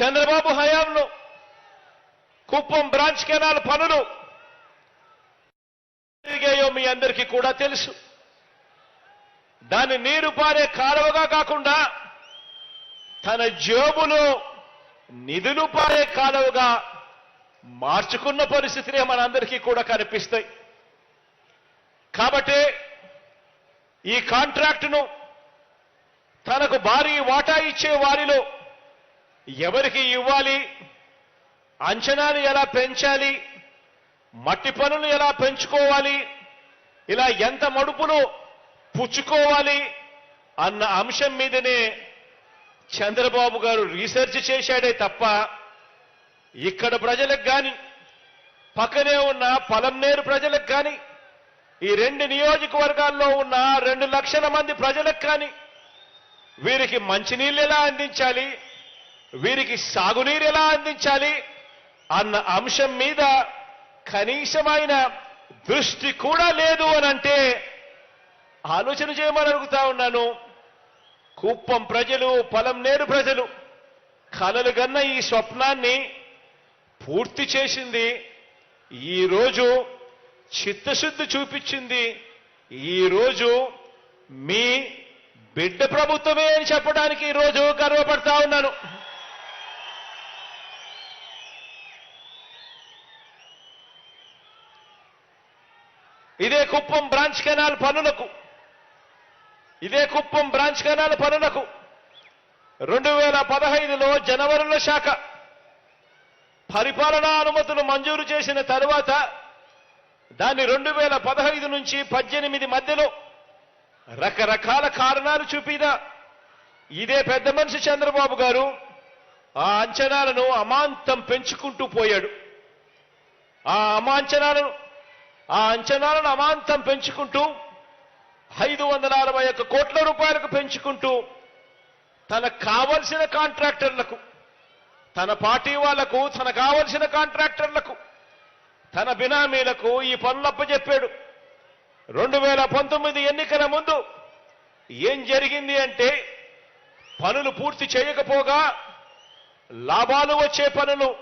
చంద్రబాబు హయాంలో Kuppam branch canal పనులు జరిగాయో మీ అందరికీ కూడా తెలుసు. దాని నీరు పారే కాలువగా కాకుండా తన జేబులో నిధులు పారే కాలువగా మార్చుకున్న పరిస్థితినే మనందరికీ కూడా కనిపిస్తాయి. కాబట్టి ఈ కాంట్రాక్టును తనకు భారీ వాటా ఇచ్చే వారిలో ఎవరికి ఇవ్వాలి? అంచనాలు ఎలా పెంచాలి? మట్టి పనులు ఎలా పెంచుకోవాలి? ఇలా ఎంత మడుపులు పుచ్చుకోవాలి? అన్న అంశం మీదనే చంద్రబాబు గారు రీసెర్చ్ చేశాడే తప్ప ఇక్కడ ప్రజలకు కానీ పక్కనే ఉన్న పలంనేరు ప్రజలకు కానీ ఈ రెండు నియోజకవర్గాల్లో ఉన్న రెండు లక్షల మంది ప్రజలకు కానీ వీరికి మంచినీళ్ళు ఎలా అందించాలి? వీరికి సాగునీరు ఎలా అందించాలి అన్న అంశం మీద కనీసమైన దృష్టి కూడా లేదు అని అంటే ఆలోచన చేయమని అడుగుతా ఉన్నాను. కుప్పం ప్రజలు పొలంనేరు ప్రజలు కలలు గన్న ఈ స్వప్నాన్ని పూర్తి చేసింది ఈరోజు చిత్తశుద్ధి చూపించింది ఈ రోజు మీ బిడ్డ ప్రభుత్వమే అని చెప్పడానికి ఈ రోజు గర్వపడతా ఉన్నాను. ఇదే కుప్పం బ్రాంచ్ కెనాల్ పనులకు. ఇదే కుప్పం బ్రాంచ్ కెనాల్ పనులకు. రెండు వేల పదహైదులో జనవరుల శాఖ. పరిపాలనా అనుమతులు మంజూరు చేసిన తరువాత దాన్ని రెండు వేల పదహైదు నుంచి పద్దెనిమిది మధ్యలో రకరకాల కారణాలు చూపిన. ఇదే పెద్ద మనిషి చంద్రబాబు గారు ఆ అంచనాలను అమాంతం పెంచుకుంటూ పోయాడు. ఆ అమాంచనాలను ఆ అంచనాలను అమాంతం పెంచుకుంటూ ఐదు వందల అరవై ఒక్క కోట్ల రూపాయలకు పెంచుకుంటూ తనకు కావలసిన కాంట్రాక్టర్లకు తన పార్టీ వాళ్ళకు తన కావలసిన కాంట్రాక్టర్లకు తన బినామీలకు ఈ పనులు చెప్పాడు. రెండు వేల పంతొమ్మిది ఎన్నికల ముందు ఏం జరిగింది అంటే పనులు పూర్తి చేయకపోగా లాభాలు వచ్చే పనులు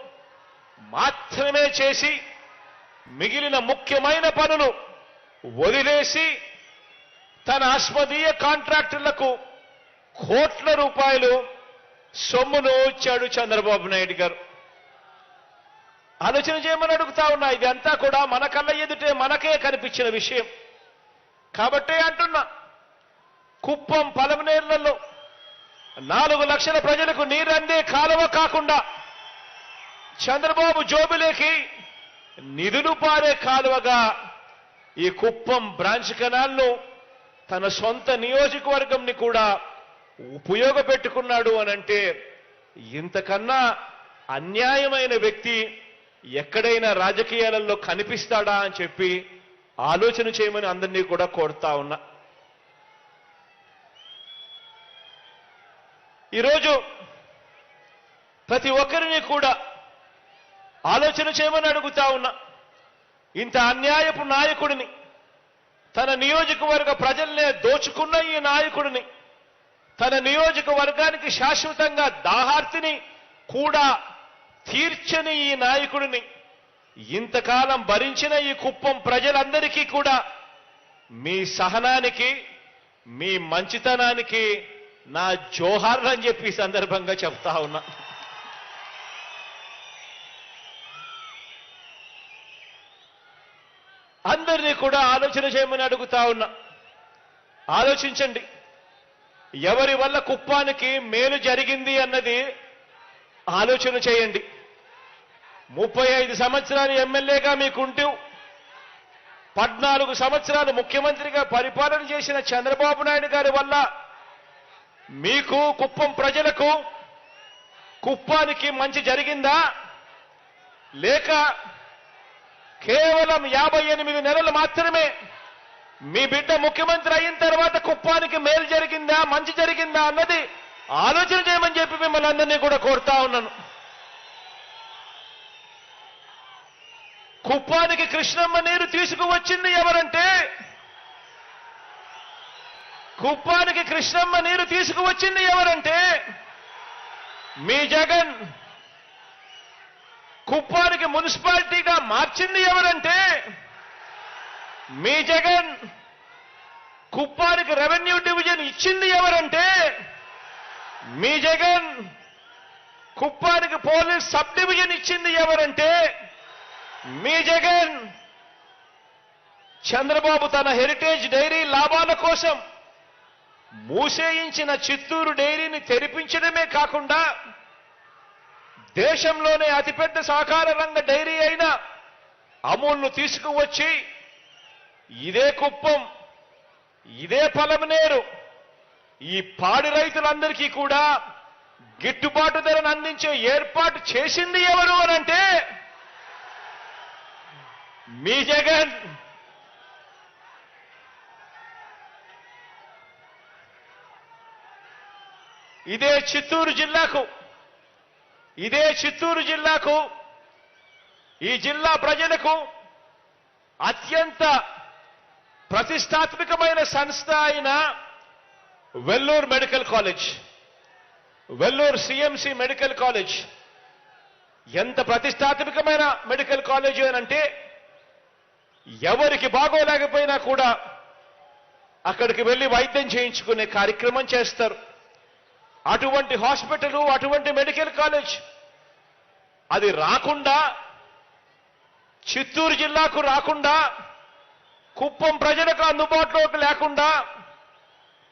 మాత్రమే చేసి మిగిలిన ముఖ్యమైన పనులు వదిలేసి తన అస్మదీయ కాంట్రాక్టర్లకు కోట్ల రూపాయలు సొమ్మును ఇచ్చాడు చంద్రబాబు నాయుడు గారు. ఆలోచన చేయమని అడుగుతా ఉన్నా ఇదంతా కూడా మన కళ్ళ ఎదుటే మనకే కనిపించిన విషయం. కాబట్టే అంటున్నా కుప్పం పలమనేర్లలో నాలుగు లక్షల ప్రజలకు నీరందే కాలువ కాకుండా చంద్రబాబు జోబులేకి నిధులు పారే కాలువగా ఈ కుప్పం బ్రాంచ్ కెనాల్ను తన సొంత నియోజకవర్గంని కూడా ఉపయోగపెట్టుకున్నాడు అనంటే ఇంతకన్నా అన్యాయమైన వ్యక్తి ఎక్కడైనా రాజకీయాలలో కనిపిస్తాడా అని చెప్పి ఆలోచన చేయమని అందరినీ కూడా కోరుతా ఉన్నా. ఈరోజు ప్రతి ఒక్కరిని కూడా ఆలోచన చేయమని అడుగుతా ఉన్నా. ఇంత అన్యాయపు నాయకుడిని తన నియోజకవర్గ ప్రజల్నే దోచుకున్న ఈ నాయకుడిని తన నియోజకవర్గానికి శాశ్వతంగా దాహార్తిని కూడా తీర్చని ఈ నాయకుడిని ఇంతకాలం భరించిన ఈ కుప్పం ప్రజలందరికీ కూడా మీ సహనానికి మీ మంచితనానికి నా జోహార్లు అని చెప్పి సందర్భంగా చెప్తా ఉన్నా. అందరినీ కూడా ఆలోచన చేయమని అడుగుతా ఉన్నా. ఆలోచించండి. ఎవరి వల్ల కుప్పానికి మేలు జరిగింది అన్నది ఆలోచన చేయండి. ముప్పై ఐదు సంవత్సరాలు ఎమ్మెల్యేగా మీకుంటూ పద్నాలుగు సంవత్సరాలు ముఖ్యమంత్రిగా పరిపాలన చేసిన చంద్రబాబు నాయుడు గారి వల్ల మీకు కుప్పం ప్రజలకు కుప్పానికి మంచి జరిగిందా? లేక కేవలం యాభై ఎనిమిది నెలలు మాత్రమే మీ బిడ్డ ముఖ్యమంత్రి అయిన తర్వాత కుప్పానికి మేలు జరిగిందా మంచి జరిగిందా అన్నది ఆలోచన చేయమని చెప్పి మిమ్మల్ని అందరినీ కూడా కోరుతా ఉన్నాను. కుప్పానికి కృష్ణమ్మ నీరు తీసుకువచ్చింది ఎవరంటే కుప్పానికి కృష్ణమ్మ నీరు తీసుకువచ్చింది ఎవరంటే మీ జగన్. కుప్పానికి మున్సిపాలిటీగా మార్చింది ఎవరంటే మీ జగన్. కుప్పానికి రెవెన్యూ డివిజన్ ఇచ్చింది ఎవరంటే మీ జగన్. కుప్పానికి పోలీస్ సబ్ డివిజన్ ఇచ్చింది ఎవరంటే మీ జగన్. చంద్రబాబు తన హెరిటేజ్ డైరీ లాభాల కోసం మూసేయించిన చిత్తూరు డైరీని తెరిపించడమే కాకుండా దేశంలోనే అతిపెద్ద సహకార రంగ డైరీ అయిన అమూల్ను తీసుకువచ్చి ఇదే కుప్పం ఇదే పలమనేరు ఈ పాడి రైతులందరికీ కూడా గిట్టుబాటు ధరను అందించే ఏర్పాటు చేసింది ఎవరు అనంటే మీ జగన్. ఇదే చిత్తూరు జిల్లాకు ఇదే చిత్తూరు జిల్లాకు ఈ జిల్లా ప్రజలకు అత్యంత ప్రతిష్టాత్మకమైన సంస్థ అయిన Vellore medical college. Vellore CMC medical college. ఎంత ప్రతిష్టాత్మకమైన మెడికల్ కాలేజ్ అనంటే ఎవరికి బాగోలేకపోయినా కూడా అక్కడికి వెళ్ళి వైద్యం చేయించుకునే కార్యక్రమం చేస్తారు. అటువంటి హాస్పిటల్ అటువంటి మెడికల్ కాలేజ్. అది రాకుండా చిత్తూరు జిల్లాకు రాకుండా కుప్పం ప్రజలకు అందుబాటులోకి లేకుండా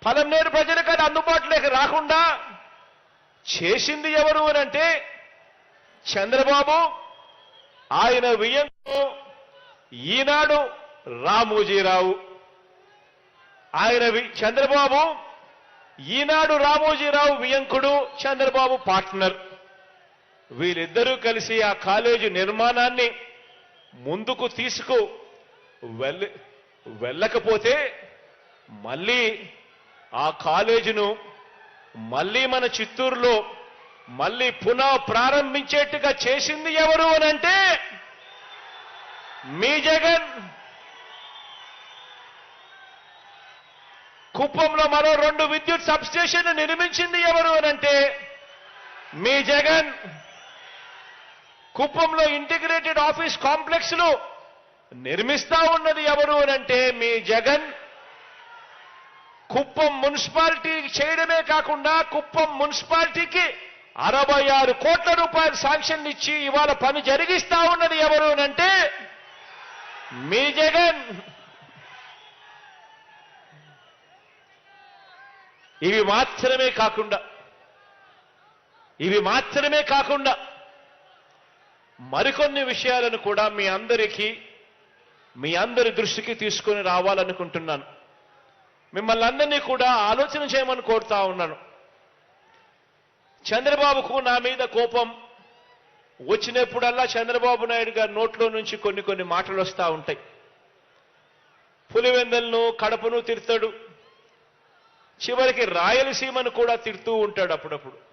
పలమనేరు ప్రజలకు అది అందుబాటులోకి రాకుండా చేసింది ఎవరు అని అంటే చంద్రబాబు ఆయన వియ్యంకు ఈనాడు రామోజీరావు. ఆయన చంద్రబాబు ఈనాడు రామోజీరావు వియంకుడు చంద్రబాబు పార్ట్నర్. వీరిద్దరూ కలిసి ఆ కాలేజీ నిర్మాణాన్ని ముందుకు తీసుకు వెళ్ళ వెళ్ళకపోతే మళ్ళీ ఆ కాలేజీను మళ్ళీ మన చిత్తూరులో మళ్ళీ పునః ప్రారంభించేట్టుగా చేసింది ఎవరు అనంటే మీ జగన్. కుప్పంలో మరో రెండు విద్యుత్ సబ్స్టేషన్లు నిర్మించింది ఎవరు అనంటే మీ జగన్. కుప్పంలో ఇంటిగ్రేటెడ్ ఆఫీస్ కాంప్లెక్స్లు నిర్మిస్తా ఉన్నది ఎవరు అనంటే మీ జగన్. కుప్పం మున్సిపాలిటీ చేయడమే కాకుండా కుప్పం మున్సిపాలిటీకి అరవై ఆరు కోట్ల రూపాయలు శాంక్షన్ ఇచ్చి ఇవాళ పని జరిగిస్తా ఉన్నది ఎవరు అనంటే మీ జగన్. ఇవి మాత్రమే కాకుండా ఇవి మాత్రమే కాకుండా మరికొన్ని విషయాలను కూడా మీ అందరికీ మీ అందరి దృష్టికి తీసుకొని రావాలనుకుంటున్నాను. మిమ్మల్ని అందరినీ కూడా ఆలోచన చేయమని కోరుతా ఉన్నాను. చంద్రబాబుకు నా మీద కోపం వచ్చినప్పుడల్లా చంద్రబాబు నాయుడు గారి నోట్లో నుంచి కొన్ని కొన్ని మాటలు వస్తూ ఉంటాయి. పులివెందలను కడపను తిరుతాడు చివరికి రాయలసీమను కూడా తిడుతూ ఉంటాడు అప్పుడప్పుడు.